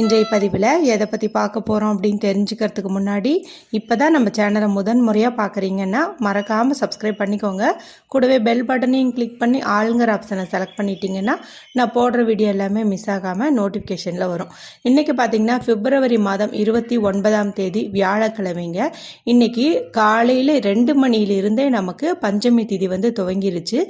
இன்றைய பதிவில் எதை பற்றி பார்க்க போகிறோம் அப்படின்னு தெரிஞ்சுக்கிறதுக்கு முன்னாடி இப்போ தான் நம்ம சேனலை முதன் முறையாக பார்க்குறீங்கன்னா மறக்காமல் சப்ஸ்கிரைப் பண்ணிக்கோங்க. கூடவே பெல் பட்டனையும் கிளிக் பண்ணி ஆளுங்கிற ஆப்ஷனை செலக்ட் பண்ணிட்டீங்கன்னா நான் போடுற வீடியோ எல்லாமே மிஸ் ஆகாமல் நோட்டிஃபிகேஷனில் வரும். இன்றைக்கி பார்த்தீங்கன்னா பிப்ரவரி மாதம் இருபத்தி ஒன்பதாம் தேதி வியாழக்கிழமைங்க. இன்றைக்கி காலையில் ரெண்டு மணியிலிருந்தே நமக்கு பஞ்சமி திதி வந்து துவங்கிருச்சு.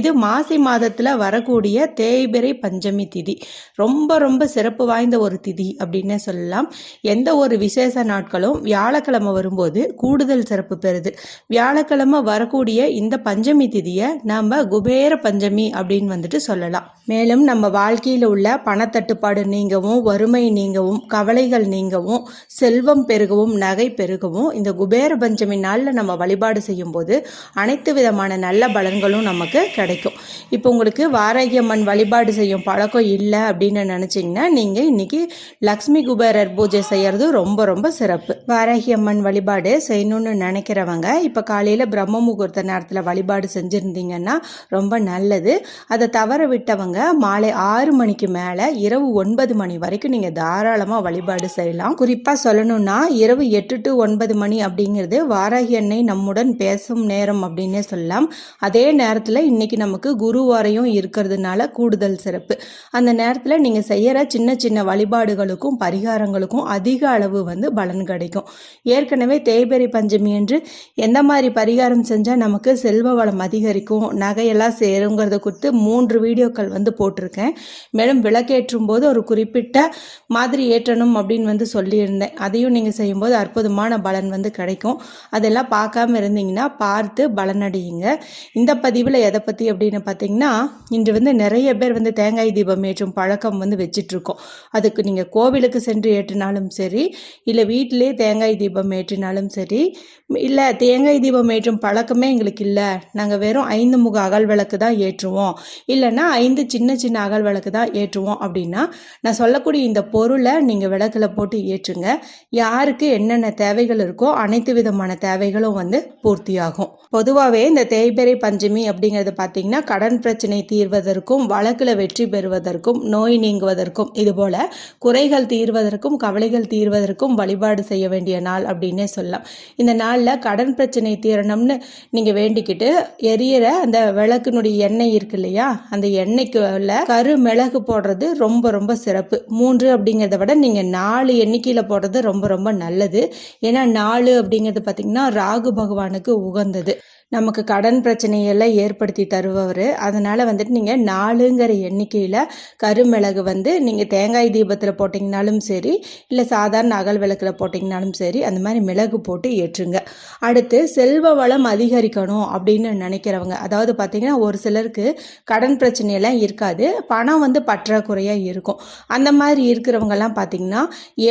இது மாசி மாதத்தில் வரக்கூடிய தேய்பிரை பஞ்சமி திதி. ரொம்ப ரொம்ப சிறப்பு வாய்ந்த ஒரு திதி. அப்படின்னே சொல்லலாம். எந்த ஒரு விசேஷ நாட்களும் வியாழக்கிழமை வரும்போது கூடுதல் சிறப்பு பெறுது. வியாழக்கிழமை வரக்கூடிய இந்த பஞ்சமி திதியை நாம் குபேர பஞ்சமி அப்படின்னு வந்துட்டு சொல்லலாம். மேலும் நம்ம வாழ்க்கையில் உள்ள பணத்தட்டுப்பாடு நீங்கவும் வறுமை நீங்கவும் கவலைகள் நீங்கவும் செல்வம் பெருகவும் நகை பெருகவும் இந்த குபேர பஞ்சமி நாளில் நம்ம வழிபாடு செய்யும்போது அனைத்து விதமான நல்ல பலன்களும் நமக்கு கிடைக்கும். இப்போ உங்களுக்கு வாராகியம்மன் வழிபாடு செய்யும் பழக்கம் இல்லை அப்படின்னு நினச்சிங்கன்னா நீங்கள் இன்றைக்கி லக்ஷ்மி குபேரர் பூஜை செய்யறது ரொம்ப ரொம்ப சிறப்பு. வாராகி அம்மன் வழிபாடு செய்யணும்னு நினைக்கிறவங்க இப்போ காலையில் பிரம்ம முகூர்த்த நேரத்தில் வழிபாடு செஞ்சுருந்தீங்கன்னா ரொம்ப நல்லது. அதை தவற விட்டவங்க மாலை ஆறு மணிக்கு மேலே இரவு ஒன்பது மணி வரைக்கும் நீங்கள் தாராளமாக வழிபாடு செய்யலாம். குறிப்பாக சொல்லணும்னா இரவு எட்டு டு ஒன்பது மணி அப்படிங்கிறது வாராகி அன்னை நம்முடன் பேசும் நேரம் அப்படின்னே சொல்லலாம். அதே நேரத்தில் இன்னைக்கு நமக்கு குருவாரையும் இருக்கிறதுனால கூடுதல் சிறப்பு. அந்த நேரத்தில் நீங்கள் செய்கிற சின்ன சின்ன வழிபாடு வழிபாடுகளுக்கும் பரிகாரங்களுக்கும் அதிக அளவு வந்து பலன் கிடைக்கும். ஏற்கனவே தேய்பெரி பஞ்சமி என்று எந்த மாதிரி பரிகாரம் செஞ்சால் நமக்கு செல்வ வளம் அதிகரிக்கும் நகையெல்லாம் சேருங்கிறத குறித்து மூன்று வீடியோக்கள் வந்து போட்டிருக்கேன். மேலும் விளக்கேற்றும் போது ஒரு குறிப்பிட்ட மாதிரி ஏற்றணும் அப்படின்னு வந்து சொல்லியிருந்தேன். அதையும் நீங்கள் செய்யும்போது அற்புதமான பலன் வந்து கிடைக்கும். அதெல்லாம் பார்க்காம இருந்தீங்கன்னா பார்த்து பலனடையுங்க. இந்த பதிவில் எதை பற்றி அப்படின்னு பார்த்தீங்கன்னா இன்று வந்து நிறைய பேர் வந்து தேங்காய் தீபம் ஏற்றும் பழக்கம் வந்து வச்சிட்ருக்கோம். அதுக்கு நீங்கள் கோவிலுக்கு சென்று ஏற்றினாலும் சரி இல்லை வீட்டிலே தேங்காய் தீபம் ஏற்றினாலும் சரி இல்லை தேங்காய் தீபம் ஏற்றும் பழக்கமே எங்களுக்கு இல்லை. நாங்கள் வெறும் ஐந்து முக அகல் விளக்கு தான் ஏற்றுவோம். இல்லைன்னா ஐந்து சின்ன சின்ன அகல் விளக்கு தான் ஏற்றுவோம் அப்படின்னா நான் சொல்லக்கூடிய இந்த பொருளை நீங்கள் விளக்கில் போட்டு ஏற்றுங்க. யாருக்கு என்னென்ன தேவைகள் இருக்கோ அனைத்து விதமான தேவைகளும் வந்து பூர்த்தியாகும். பொதுவாகவே இந்த தேய்பிறை பஞ்சமி அப்படிங்கிறது பார்த்தீங்கன்னா கடன் பிரச்சனை தீர்வதற்கும் வழக்கில் வெற்றி பெறுவதற்கும் நோய் நீங்குவதற்கும் இதுபோல் குறைகள் தீர்வதற்கும் கவலைகள் தீர்வதற்கும் வழிபாடு செய்ய வேண்டிய நாள் அப்படின்னே சொல்லலாம். இந்த நாளில் கடன் பிரச்சனை தீரணும்னு நீங்கள் வேண்டிக்கிட்டு எரியற அந்த விளக்கினுடைய எண்ணெய் இருக்கு இல்லையா? அந்த எண்ணெய்க்கு கருமிளகு கரு மிளகு போடுறது ரொம்ப ரொம்ப சிறப்பு. மூன்று அப்படிங்கிறத விட நீங்கள் நாலு எண்ணிக்கையில் போடுறது ரொம்ப ரொம்ப நல்லது. ஏன்னா நாலு அப்படிங்கிறது பார்த்தீங்கன்னா ராகு பகவானுக்கு உகந்தது. நமக்கு கடன் பிரச்சனையெல்லாம் ஏற்படுத்தி தருபவர். அதனால் வந்துட்டு நீங்கள் நாலுங்கிற எண்ணிக்கையில் கருமிளகு வந்து நீங்கள் தேங்காய் தீபத்தில் போட்டிங்கனாலும் சரி இல்லை சாதாரண அகல் விளக்கில் போட்டிங்கனாலும் சரி அந்த மாதிரி மிளகு போட்டு ஏற்றுங்க. அடுத்து செல்வ வளம் அதிகரிக்கணும் அப்படின்னு நினைக்கிறவங்க அதாவது பார்த்திங்கன்னா ஒரு சிலருக்கு கடன் பிரச்சனையெல்லாம் இருக்காது பணம் வந்து பற்றாக்குறையாக இருக்கும். அந்த மாதிரி இருக்கிறவங்கெல்லாம் பார்த்திங்கன்னா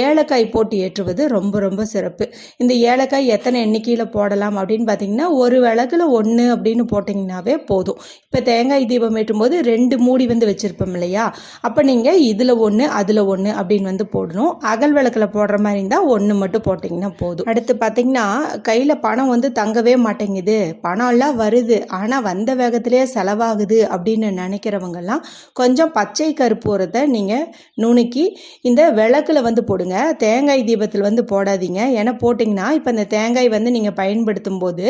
ஏலக்காய் போட்டு ஏற்றுவது ரொம்ப ரொம்ப சிறப்பு. இந்த ஏலக்காய் எத்தனை எண்ணிக்கையில் போடலாம் அப்படின்னு பார்த்தீங்கன்னா ஒரு விளக்கில் ஒன்று அப்படின்னு போட்டிங்கனாவே போதும். இப்போ தேங்காய் தீபம் ஏற்றும்போது ரெண்டு மூடி வந்து வச்சுருப்போம் இல்லையா? அப்போ நீங்கள் இதில் ஒன்று அதில் ஒன்று அப்படின்னு வந்து போடணும். அகல் விளக்கில் போடுற மாதிரி இருந்தால் ஒன்று மட்டும் போட்டிங்கன்னா போதும். அடுத்து பார்த்தீங்கன்னா கையில் பணம் வந்து தங்கவே மாட்டேங்குது. பணம்லாம் வருது. ஆனால் வந்த வேகத்திலே செலவாகுது அப்படின்னு நினைக்கிறவங்கெல்லாம் கொஞ்சம் பச்சை கருப்பூரத்தை நீங்கள் நுணுக்கி இந்த விளக்கில் வந்து போடுங்க. தேங்காய் தீபத்தில் வந்து போடாதீங்க. ஏன்னா போட்டிங்கன்னா இப்போ இந்த தேங்காய் வந்து நீங்கள் பயன்படுத்தும் போது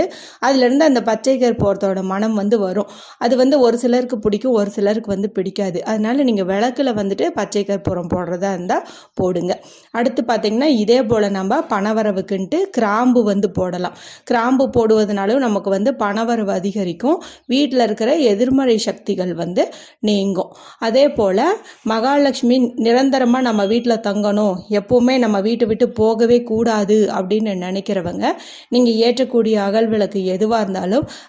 அதுலேருந்து அந்த பச்சை கருப்பூரத்தோட மனம் வந்து வரும். அது வந்து ஒரு சிலருக்கு பிடிக்கும் ஒரு சிலருக்கு வந்து பிடிக்காது. அதனால நீங்கள் விளக்கில் வந்துட்டு பச்சை கற்பூரம் போடுறதா இருந்தால் போடுங்க. அடுத்து பார்த்தீங்கன்னா இதே போல் நம்ம பணவரவுக்குன்ட்டு கிராம்பு வந்து போடலாம். கிராம்பு போடுவதனாலும் நமக்கு வந்து பணவரவு அதிகரிக்கும். வீட்டில் இருக்கிற எதிர்மறை சக்திகள் வந்து நீங்கும். அதே போல் மகாலட்சுமி நிரந்தரமாக நம்ம வீட்டில் தங்கணும். எப்போவுமே நம்ம வீட்டை விட்டு போகவே கூடாது அப்படின்னு நினைக்கிறவங்க நீங்கள் ஏற்றக்கூடிய அகல் விளக்கு எதுவாக இருந்தாலும்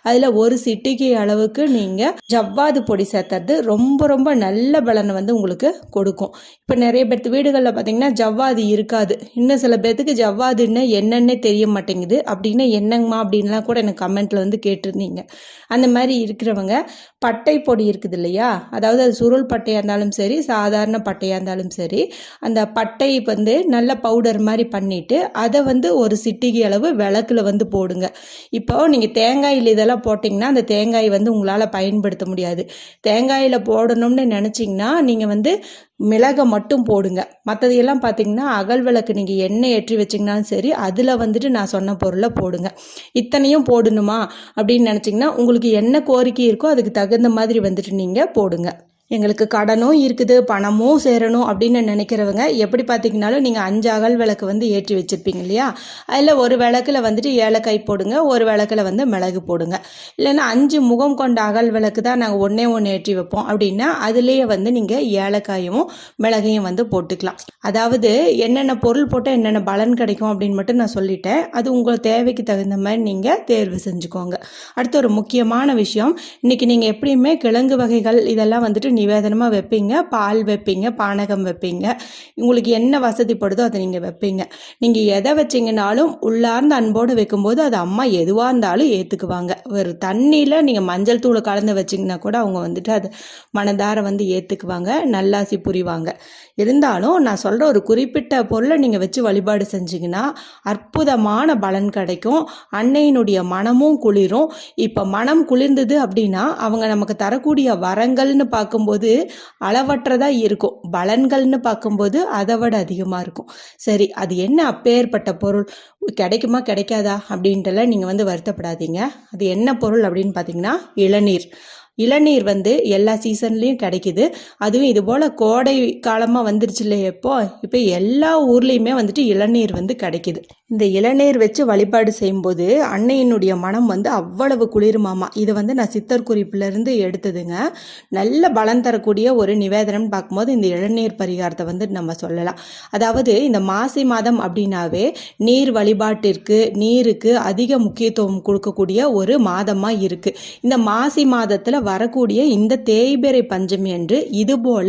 அதில் ஒரு சிட்டிகை அளவுக்கு நீங்கள் ஜவ்வாது பொடி சேர்த்துறது ரொம்ப ரொம்ப நல்ல பலனை வந்து உங்களுக்கு கொடுக்கும். இப்போ நிறைய பேர்த்து வீடுகளில் பார்த்தீங்கன்னா ஜவ்வாது இருக்காது. இன்னும் சில பேர்த்துக்கு ஜவ்வாதுன்னு என்னென்னே தெரிய மாட்டேங்குது. அப்படின்னா என்னங்கம்மா அப்படின்லாம் கூட எனக்கு கமெண்ட்டில் வந்து கேட்டிருந்தீங்க. அந்த மாதிரி இருக்கிறவங்க பட்டை பொடி இருக்குது இல்லையா அதாவது அது சுருள் பட்டையாக இருந்தாலும் சரி சாதாரண பட்டையாக இருந்தாலும் சரி அந்த பட்டை வந்து நல்ல பவுடர் மாதிரி பண்ணிவிட்டு அதை வந்து ஒரு சிட்டிகை அளவு விளக்குல வந்து போடுங்க. இப்போ நீங்கள் தேங்காயில் இதெல்லாம் போட்டிங்கன்னா அந்த தேங்காய் வந்து உங்களால் பயன்படுத்த முடியாது. தேங்காயில் போடணும்னு நினச்சிங்கன்னா நீங்கள் வந்து மிளகை மட்டும் போடுங்க. மற்றது எல்லாம் பார்த்தீங்கன்னா அகல் விளக்கு நீங்கள் எண்ணெய் ஏற்றி வச்சிங்கனாலும் சரி அதில் வந்துட்டு நான் சொன்ன பொருளை போடுங்க. இத்தனையும் போடணுமா அப்படின்னு நினச்சிங்கன்னா உங்களுக்கு என்ன கோரிக்கை இருக்கோ அதுக்கு தகுந்த மாதிரி வந்துட்டு நீங்கள் போடுங்க. எங்களுக்கு கடனும் இருக்குது பணமும் சேரணும் அப்படின்னு நினைக்கிறவங்க எப்படி பார்த்தீங்கனாலும் நீங்கள் அஞ்சு அகல் விளக்கு வந்து ஏற்றி வச்சுருப்பீங்க இல்லையா? அதில் ஒரு விளக்கில் வந்துட்டு ஏலக்காய் போடுங்க ஒரு விளக்கில் வந்து மிளகு போடுங்க. இல்லைன்னா அஞ்சு முகம் கொண்ட அகல் விளக்கு தான் நாங்கள் ஒன்றே ஒன்று ஏற்றி வைப்போம். அப்படின்னா அதுலேயே வந்து நீங்கள் ஏலக்காயும் மிளகையும் வந்து போட்டுக்கலாம். அதாவது என்னென்ன பொருள் போட்டால் என்னென்ன பலன் கிடைக்கும் அப்படின்னு மட்டும் நான் சொல்லிட்டேன். அது உங்கள் தேவைக்கு தகுந்த மாதிரி நீங்கள் தேர்வு செஞ்சுக்கோங்க. அடுத்து ஒரு முக்கியமான விஷயம் இன்றைக்கி நீங்கள் எப்படியுமே கிழங்கு வகைகள் இதெல்லாம் வந்துட்டு நிவேதனமாக வைப்பீங்க பால் வைப்பீங்க பானகம் வைப்பீங்க. உங்களுக்கு என்ன வசதிப்படுதோ அதை நீங்கள் வைப்பீங்க. நீங்கள் எதை வச்சிங்கனாலும் உள்ளார்ந்த அன்போடு வைக்கும்போது அது அம்மா எதுவாக இருந்தாலும் ஏற்றுக்குவாங்க ஒரு தண்ணியில் நீங்கள் மஞ்சள் தூளை கலந்து வச்சிங்கன்னா கூட அவங்க வந்துட்டு அது மனதார வந்து ஏற்றுக்குவாங்க நல்லாசி புரிவாங்க. இருந்தாலும் நான் சொல்கிற ஒரு குறிப்பிட்ட பொருளை நீங்கள் வச்சு வழிபாடு செஞ்சிங்கன்னா அற்புதமான பலன் கிடைக்கும். அன்னையினுடைய மனமும் குளிரும். இப்போ மனம் குளிர்ந்தது அப்படின்னா அவங்க நமக்கு தரக்கூடிய வரங்கள்னு பார்க்கும்போது அளவற்றதாக இருக்கும். பலன்கள்னு பார்க்கும்போது அதை விட அதிகமாக இருக்கும். சரி அது என்ன அப்பேற்பட்ட பொருள்? கிடைக்குமா கிடைக்காதா? அப்படின்ட்டுலாம் நீங்கள் வந்து வருத்தப்படாதீங்க. அது என்ன பொருள் அப்படின்னு பார்த்தீங்கன்னா இளநீர். இளநீர் வந்து எல்லா சீசன்லேயும் கிடைக்குது. அதுவும் இது போல் கோடை காலமாக வந்துருச்சு இல்லை எப்போ இப்போ எல்லா ஊர்லேயுமே வந்துட்டு இளநீர் வந்து கிடைக்குது. இந்த இளநீர் வச்சு வழிபாடு செய்யும்போது அன்னையினுடைய மனம் வந்து அவ்வளவு குளிருமாமா இது வந்து நான் சித்தர் குறிப்பிலேருந்து எடுத்ததுங்க. நல்ல பலன் தரக்கூடிய ஒரு நிவேதனம்னு பார்க்கும்போது இந்த இளநீர் பரிகாரத்தை வந்து நம்ம சொல்லலாம். அதாவது இந்த மாசி மாதம் அப்படின்னாவே நீர் வழிபாட்டிற்கு நீருக்கு அதிக முக்கியத்துவம் கொடுக்கக்கூடிய ஒரு மாதமாக இருக்குது இந்த மாசி மாதத்தில் வரக்கூடிய இந்த தேய்பிறை பஞ்சமி என்று இதுபோல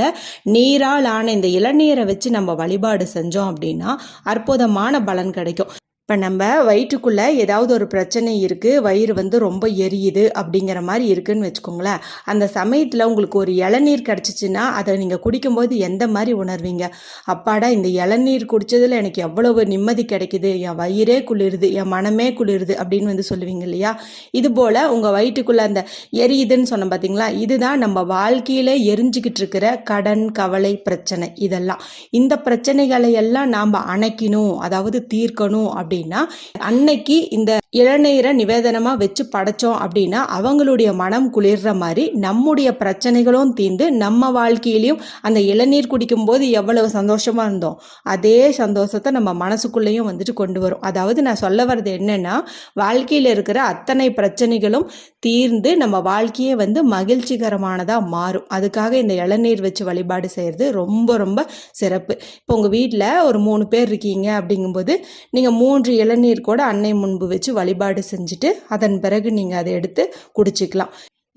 நீரால் ஆன இந்த இளநீரை வச்சு நம்ம வழிபாடு செஞ்சோம் அப்படின்னா அற்புதமான பலன் கிடைக்கும். இப்போ நம்ம வயிற்றுக்குள்ளே ஏதாவது ஒரு பிரச்சனை இருக்குது வயிறு வந்து ரொம்ப எரியுது அப்படிங்கிற மாதிரி இருக்குதுன்னு வச்சுக்கோங்களேன். அந்த சமயத்தில் உங்களுக்கு ஒரு இளநீர் கிடச்சிச்சின்னா அதை நீங்கள் குடிக்கும்போது எந்த மாதிரி உணர்வீங்க? அப்பாடா இந்த இளநீர் குடித்ததில் எனக்கு எவ்வளவு நிம்மதி கிடைக்குது என் வயிறே குளிருது என் மனமே குளிருது அப்படின்னு வந்து சொல்லுவீங்க இல்லையா? இது போல் உங்கள் வயிற்றுக்குள்ளே அந்த எரியுதுன்னு சொன்ன பார்த்தீங்களா இதுதான் நம்ம வாழ்க்கையிலே எரிஞ்சுக்கிட்டு இருக்கிற கடன் கவலை பிரச்சனை இதெல்லாம். இந்த பிரச்சனைகளை எல்லாம் நாம் அணைக்கணும் அதாவது தீர்க்கணும் அப்படின்னு அப்படின்னா அன்னைக்கு இந்த இளநீரை நிவேதனமா வச்சு படைச்சோம் அப்படின்னா அவங்களுடைய மனம் குளிர்ற மாதிரி நம்முடைய பிரச்சனைகளும் தீர்ந்து நம்ம வாழ்க்கையிலையும் அந்த இளநீர் குடிக்கும் போது எவ்வளவு சந்தோஷமா இருந்தோம். அதே சந்தோஷத்தை நம்ம மனசுக்குள்ளேயும் வந்துட்டு கொண்டு வரும். அதாவது நான் சொல்ல வர்றது என்னன்னா வாழ்க்கையில் இருக்கிற அத்தனை பிரச்சனைகளும் தீர்ந்து நம்ம வாழ்க்கையே வந்து மகிழ்ச்சிகரமானதாக மாறும். அதுக்காக இந்த இளநீர் வச்சு வழிபாடு செய்கிறது ரொம்ப ரொம்ப சிறப்பு. இப்போ உங்கள் வீட்டில் ஒரு மூணு பேர் இருக்கீங்க அப்படிங்கும்போது நீங்கள் மூன்று மூன்று இளநீர் கூட அன்னை முன்பு வச்சு வழிபாடு செஞ்சுட்டு அதன் பிறகு நீங்கள் அதை எடுத்து குடிச்சிக்கலாம்.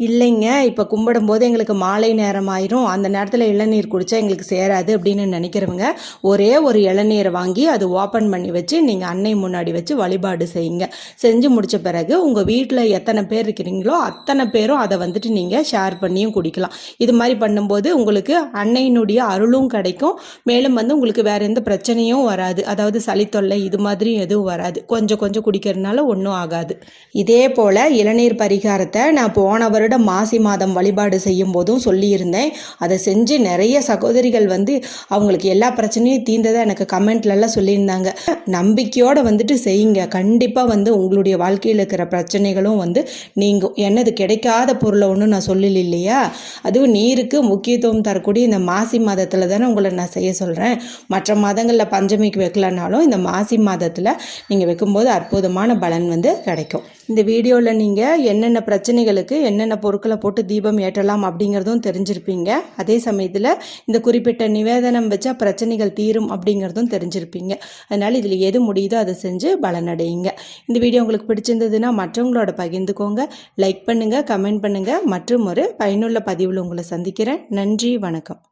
இல்லைங்க இப்போ கும்பிடும் போது எங்களுக்கு மாலை நேரம் ஆயிரும் அந்த நேரத்தில் இளநீர் குடித்தா எங்களுக்கு சேராது அப்படின்னு நினைக்கிறவங்க ஒரே ஒரு இளநீரை வாங்கி அது ஓப்பன் பண்ணி வச்சு நீங்கள் அன்னை முன்னாடி வச்சு வழிபாடு செய்யுங்க. செஞ்சு முடித்த பிறகு உங்கள் வீட்டில் எத்தனை பேர் இருக்கிறீங்களோ அத்தனை பேரும் அதை வந்துட்டு நீங்கள் ஷேர் பண்ணியும் குடிக்கலாம். இது மாதிரி பண்ணும்போது உங்களுக்கு அன்னையினுடைய அருளும் கிடைக்கும். மேலும் வந்து உங்களுக்கு வேறு எந்த பிரச்சனையும் வராது. அதாவது சளி தொல்லை இது மாதிரி எதுவும் வராது. கொஞ்சம் கொஞ்சம் குடிக்கிறதுனால ஒன்றும் ஆகாது. இதே போல் இளநீர் பரிகாரத்தை நான் போன வருடம் வருடம் மாசி மாதம் வழிபாடு செய்யும் போதும் சொல்லியிருந்தேன். அதை செஞ்சு நிறைய சகோதரிகள் வந்து அவங்களுக்கு எல்லா பிரச்சனையும் தீர்ந்ததை எனக்கு கமெண்ட்லலாம் சொல்லியிருந்தாங்க. நம்பிக்கையோடு வந்துட்டு செய்யுங்க. கண்டிப்பாக வந்து உங்களுடைய வாழ்க்கையில் இருக்கிற பிரச்சனைகளும் வந்து நீங்கள் என்னது கிடைக்காத பொருளை ஒன்றும் நான் சொல்லல இல்லையா? அதுவும் நீருக்கு முக்கியத்துவம் தரக்கூடிய இந்த மாசி மாதத்தில் தானே உங்களை நான் செய்ய சொல்கிறேன் மற்ற மாதங்களில் பஞ்சமிக்கு வைக்கலனாலும் இந்த மாசி மாதத்தில் நீங்கள் வைக்கும்போது அற்புதமான பலன் வந்து கிடைக்கும். இந்த வீடியோவில் நீங்கள் என்னென்ன பிரச்சனைகளுக்கு என்னென்ன பொருட்களை போட்டு தீபம் ஏற்றலாம் அப்படிங்கிறதும் தெரிஞ்சிருப்பீங்க. அதே சமயத்தில் இந்த குறிப்பிட்ட நிவேதனம் வச்சா பிரச்சனைகள் தீரும் அப்படிங்கிறதும் தெரிஞ்சிருப்பீங்க. அதனால் இதில் எது முடியுதோ அதை செஞ்சு பலனடையுங்க இந்த வீடியோ உங்களுக்கு பிடிச்சிருந்ததுன்னா மற்றவங்களோட பகிர்ந்துக்கோங்க. லைக் பண்ணுங்கள் கமெண்ட் பண்ணுங்கள் மற்றும் ஒரு பயனுள்ள பதிவில் உங்களை சந்திக்கிறேன். நன்றி வணக்கம்.